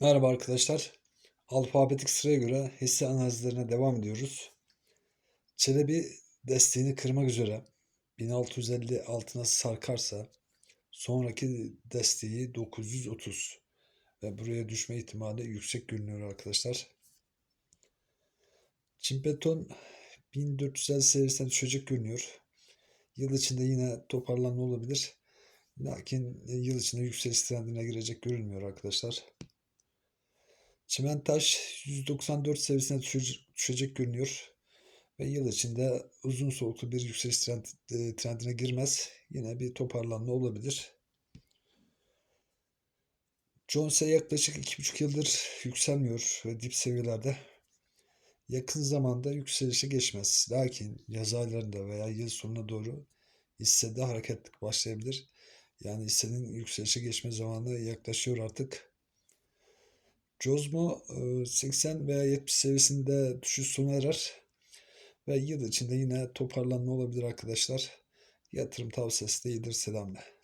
Merhaba arkadaşlar. Alfabetik sıraya göre hisse analizlerine devam ediyoruz. Çelebi desteğini kırmak üzere 1650 altına sarkarsa sonraki desteği 930 ve buraya düşme ihtimali yüksek görünüyor arkadaşlar. Çimpeton 1450 seviyesine düşecek görünüyor. Yıl içinde yine toparlanma olabilir. Lakin yıl içinde yükseliş trendine girecek görünmüyor arkadaşlar. Çimentaş 194 seviyesine düşecek, görünüyor. Ve yıl içinde uzun soluklu bir yükseliş trend, e, trendine girmez. Yine bir toparlanma olabilir. Jones'e yaklaşık 2,5 yıldır yükselmiyor ve dip seviyelerde. Yakın zamanda yükselişe geçmez. Lakin yaz aylarında veya yıl sonuna doğru hissede hareketlik başlayabilir. Yani hissenin yükselişe geçme zamanı yaklaşıyor artık. Cosmo 80 veya 70 seviyesinde düşüş sona erer. Ve yıl içinde yine toparlanma olabilir arkadaşlar. Yatırım tavsiyesi değildir. Selamlar.